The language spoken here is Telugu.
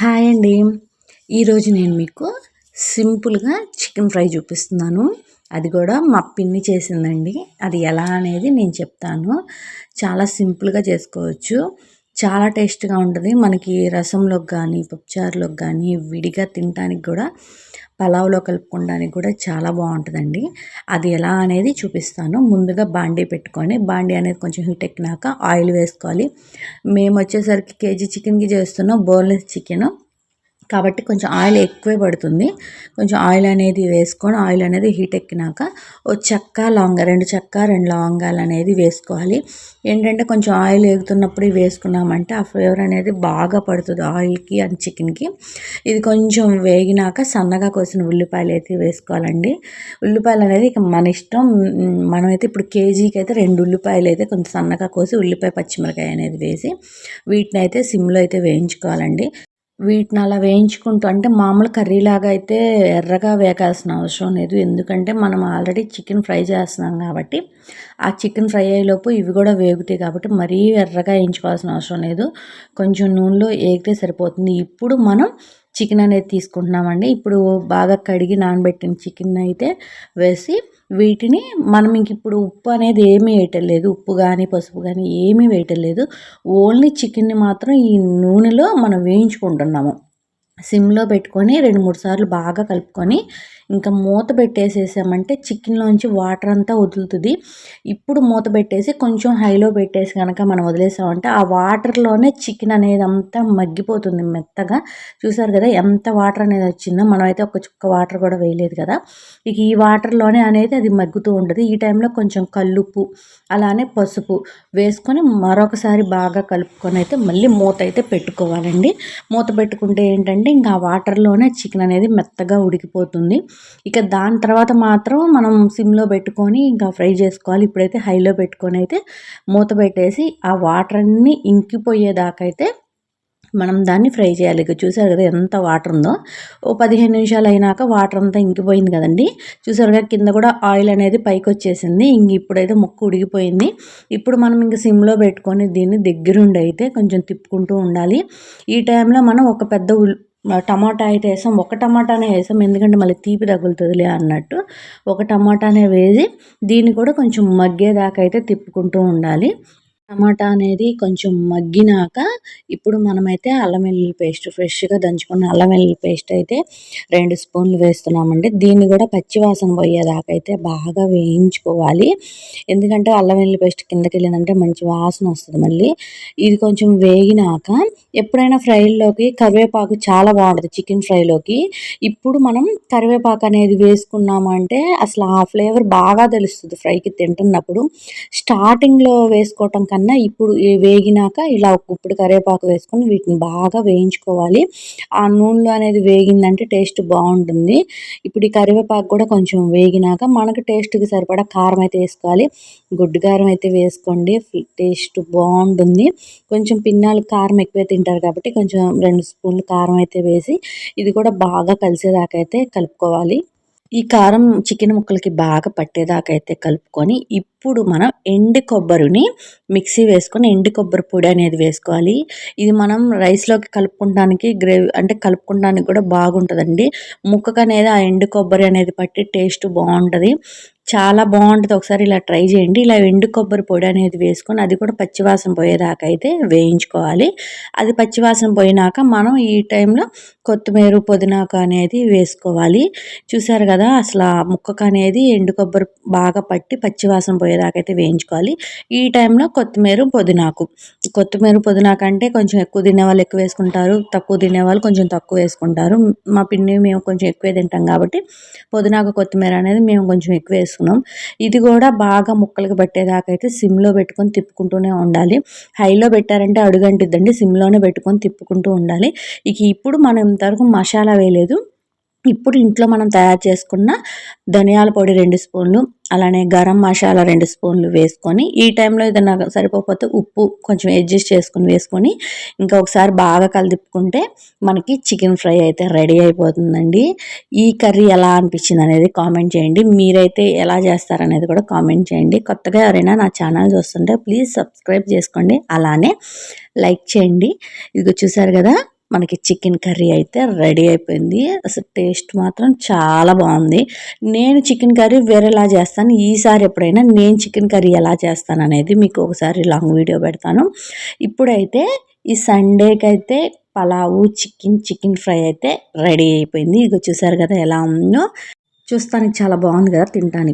హాయ్ అండి. ఈరోజు నేను మీకు సింపుల్గా చికెన్ ఫ్రై చూపిస్తున్నాను. అది కూడా మా పిన్ని చేసిందండి. అది ఎలా అనేది నేను చెప్తాను. చాలా సింపుల్గా చేసుకోవచ్చు. చాలా టేస్ట్గా ఉంటుంది. మనకి రసంలోకి కానీ పప్పుచారులోకి కానీ విడిగా తినడానికి కూడా పలావ్లో కలుపుకోవడానికి కూడా చాలా బాగుంటుందండి. అది ఎలా అనేది చూపిస్తాను. ముందుగా బాండీ పెట్టుకొని బాండీ అనేది కొంచెం హీట్ ఎక్కినాక ఆయిల్ వేసుకోవాలి. మేము వచ్చేసరికి కేజీ చికెన్కి చేస్తున్నాం బోన్లెస్ చికెన్. కాబట్టి కొంచెం ఆయిల్ ఎక్కువే పడుతుంది. కొంచెం ఆయిల్ అనేది వేసుకొని ఆయిల్ అనేది హీట్ ఎక్కినాక ఓ చెక్క లవంగ రెండు చెక్క రెండు లవంగాలు అనేది వేసుకోవాలి. ఏంటంటే కొంచెం ఆయిల్ ఎగుతున్నప్పుడు వేసుకున్నామంటే ఆ ఫ్లేవర్ అనేది బాగా పడుతుంది ఆయిల్కి అండ్ చికెన్కి. ఇది కొంచెం వేగినాక సన్నగా కోసిన ఉల్లిపాయలు అయితే వేసుకోవాలండి. ఉల్లిపాయలు అనేది ఇక మన ఇష్టం. మనమైతే ఇప్పుడు కేజీకి అయితే రెండు ఉల్లిపాయలు అయితే కొంచెం సన్నగా కోసి ఉల్లిపాయ పచ్చిమిరకాయ అనేది వేసి వీటిని అయితే సిమ్లో అయితే వేయించుకోవాలండి. వీటిని అలా వేయించుకుంటూ అంటే మామూలు కర్రీలాగా అయితే ఎర్రగా వేగాల్సిన అవసరం లేదు. ఎందుకంటే మనం ఆల్రెడీ చికెన్ ఫ్రై చేస్తున్నాం కాబట్టి ఆ చికెన్ ఫ్రై అయ్యేలోపు ఇవి కూడా వేగుతాయి కాబట్టి మరీ ఎర్రగా వేయించుకోవాల్సిన అవసరం లేదు. కొంచెం నూనెలో వేగితే సరిపోతుంది. ఇప్పుడు మనం చికెన్ అనేది తీసుకుంటున్నామండి. ఇప్పుడు బాగా కడిగి నానబెట్టిన చికెన్ అయితే వేసి వీటిని మనం ఇంక ఇప్పుడు ఉప్పు అనేది ఏమీ వేయటం లేదు ఉప్పు కానీ పసుపు కానీ ఏమీ వేయటం లేదు. ఓన్లీ చికెన్ని మాత్రం ఈ నూనెలో మనం వేయించుకుంటున్నాము. సిమ్లో పెట్టుకొని రెండు మూడు సార్లు బాగా కలుపుకొని ఇంకా మూత పెట్టేసేసామంటే చికెన్లోంచి వాటర్ అంతా వదులుతుంది. ఇప్పుడు మూత పెట్టేసి కొంచెం హైలో పెట్టేసి కనుక మనం వదిలేసామంటే ఆ వాటర్లోనే చికెన్ అనేది అంతా మగ్గిపోతుంది మెత్తగా. చూసారు కదా ఎంత వాటర్ అనేది వచ్చిందో. మనమైతే ఒక చుక్క వాటర్ కూడా వేయలేదు కదా. ఇక ఈ వాటర్లోనే అనేది అది మగ్గుతూ ఉంటుంది. ఈ టైంలో కొంచెం కల్లుపు అలానే పసుపు వేసుకొని మరొకసారి బాగా కలుపుకొని అయితే మళ్ళీ మూత అయితే పెట్టుకోవాలండి. మూత పెట్టుకుంటే ఏంటంటే ఇంకా ఆ వాటర్లోనే చికెన్ అనేది మెత్తగా ఉడికిపోతుంది. ఇక దాని తర్వాత మాత్రం మనం సిమ్లో పెట్టుకొని ఇంకా ఫ్రై చేసుకోవాలి. ఇప్పుడైతే హైలో పెట్టుకొని అయితే మూత పెట్టేసి ఆ వాటర్ అన్నీ ఇంకిపోయేదాకా అయితే మనం దాన్ని ఫ్రై చేయాలి. ఇక చూసారు కదా ఎంత వాటర్ ఉందో. ఓ పదిహేను నిమిషాలు అయినాక వాటర్ అంతా ఇంకిపోయింది కదండి. కదా కింద కూడా ఆయిల్ అనేది పైకి వచ్చేసింది. ఇంక ఇప్పుడైతే ముక్కు ఉడిగిపోయింది ఇప్పుడు మనం ఇంక సిమ్లో పెట్టుకొని దీన్ని దగ్గరుండి అయితే కొంచెం తిప్పుకుంటూ ఉండాలి. ఈ టైంలో మనం ఒక పెద్ద టమాటా అయితే వేసాం. ఒక టమాటానే వేసాం. ఎందుకంటే మళ్ళీ తీపి తగులుతుందిలే అన్నట్టు. ఒక టమాటానే వేసి దీన్ని కూడా కొంచెం మగ్గేదాకా అయితే తిప్పుకుంటూ ఉండాలి. టమాటా అనేది కొంచెం మగ్గినాక ఇప్పుడు మనమైతే అల్లం వెల్లుల్లి పేస్ట్ ఫ్రెష్గా దంచుకున్న అల్లం వెల్లుల్లి పేస్ట్ అయితే రెండు స్పూన్లు వేస్తున్నామండి. దీన్ని కూడా పచ్చివాసన పోయేదాకా అయితే బాగా వేయించుకోవాలి. ఎందుకంటే అల్లం వెల్లుల్లి పేస్ట్ కిందకి వెళ్ళిందంటే మంచి వాసన వస్తుంది మళ్ళీ. ఇది కొంచెం వేగినాక ఎప్పుడైనా ఫ్రైలోకి కరివేపాకు చాలా బాగుంటుంది చికెన్ ఫ్రైలోకి ఇప్పుడు మనం కరివేపాకు అనేది వేసుకున్నామంటే అసలు ఆ ఫ్లేవర్ బాగా తెలుస్తుంది ఫ్రైకి తింటున్నప్పుడు. స్టార్టింగ్లో వేసుకోవటం కన్నా ఇప్పుడు వేగినాక ఇలా ఇప్పుడు కరివేపాకు వేసుకొని వీటిని బాగా వేయించుకోవాలి. ఆ నూనెలో అనేది వేగిందంటే టేస్ట్ బాగుంటుంది. ఇప్పుడు ఈ కరివేపాకు కూడా కొంచెం వేగినాక మనకు టేస్ట్కి సరిపడా కారం అయితే వేసుకోవాలి. గుడ్డు కారం అయితే వేసుకోండి. టేస్ట్ బాగుంటుంది. కొంచెం పిన్నాలు కారం ఎక్కువ తింటారు కాబట్టి కొంచెం రెండు స్పూన్లు కారం అయితే వేసి ఇది కూడా బాగా కలిసేదాకా అయితే కలుపుకోవాలి. ఈ కారం చికెన్ ముక్కలకి బాగా పట్టేదాకా అయితే కలుపుకొని ఇప్పుడు మనం ఎండు కొబ్బరిని మిక్సీ వేసుకొని ఎండు కొబ్బరి పొడి అనేది వేసుకోవాలి. ఇది మనం రైస్లోకి కలుపుకోవడానికి గ్రేవీ అంటే కలుపుకోవడానికి కూడా బాగుంటుందండి. ముక్కకు అనేది ఆ ఎండు కొబ్బరి అనేది పట్టి టేస్ట్ బాగుంటుంది. చాలా బాగుంటుంది. ఒకసారి ఇలా ట్రై చేయండి. ఇలా ఎండు కొబ్బరి పొడి అనేది వేసుకొని అది కూడా పచ్చివాసన పోయేదాకా అయితే వేయించుకోవాలి. అది పచ్చివాసన పోయినాక మనం ఈ టైంలో కొత్తిమీర పుదీనాకు అనేది వేసుకోవాలి. చూసారు కదా అసలు ఆ ముక్కకు అనేది ఎండు కొబ్బరి బాగా పట్టి పచ్చివాసన పోయేదాకా అయితే వేయించుకోవాలి. ఈ టైంలో కొత్తిమీర పుదీనాకు. కొత్తిమీర పుదీనాకు అంటే కొంచెం ఎక్కువ తినేవాళ్ళు ఎక్కువ వేసుకుంటారు. తక్కువ తినేవాళ్ళు కొంచెం తక్కువ వేసుకుంటారు. మా పిన్ని మేము కొంచెం ఎక్కువ తింటాం కాబట్టి పుదీనాకు కొత్తిమీర అనేది మేము కొంచెం ఎక్కువ వేసుకున్నాం. ఇది కూడా బాగా ముక్కలకు పట్టేదాకైతే సిమ్లో పెట్టుకొని తిప్పుకుంటూనే ఉండాలి. హైలో పెట్టారంటే అడుగంటిద్దండి. సిమ్లోనే పెట్టుకొని తిప్పుకుంటూ ఉండాలి. ఇక ఇప్పుడు మనం ఇంతవరకు మసాలా వేయలేదు. ఇప్పుడు ఇంట్లో మనం తయారు చేసుకున్న ధనియాల పొడి రెండు స్పూన్లు అలానే గరం మసాలా రెండు స్పూన్లు వేసుకొని ఈ టైంలో ఏదైనా సరిపోతే ఉప్పు కొంచెం అడ్జస్ట్ చేసుకొని వేసుకొని ఇంకా ఒకసారి బాగా కలిదిప్పుకుంటే మనకి చికెన్ ఫ్రై అయితే రెడీ అయిపోతుందండి. ఈ కర్రీ ఎలా అనిపించింది అనేది కామెంట్ చేయండి. మీరైతే ఎలా చేస్తారనేది కూడా కామెంట్ చేయండి. కొత్తగా ఎవరైనా నా ఛానల్ చూస్తుంటే ప్లీజ్ సబ్స్క్రైబ్ చేసుకోండి. అలానే లైక్ చేయండి. ఇది చూసారు కదా మనకి చికెన్ కర్రీ అయితే రెడీ అయిపోయింది. అసలు టేస్ట్ మాత్రం చాలా బాగుంది. నేను చికెన్ కర్రీ వేరేలా చేస్తాను. ఈసారి ఎప్పుడైనా నేను చికెన్ కర్రీ ఎలా చేస్తాను అనేది మీకు ఒకసారి లాంగ్ వీడియో పెడతాను. ఇప్పుడైతే ఈ సండేకి అయితే పలావు చికెన్ చికెన్ ఫ్రై అయితే రెడీ అయిపోయింది. ఇక చూసారు కదా ఎలా ఉందో. చూస్తానికి చాలా బాగుంది కదా తినడానికి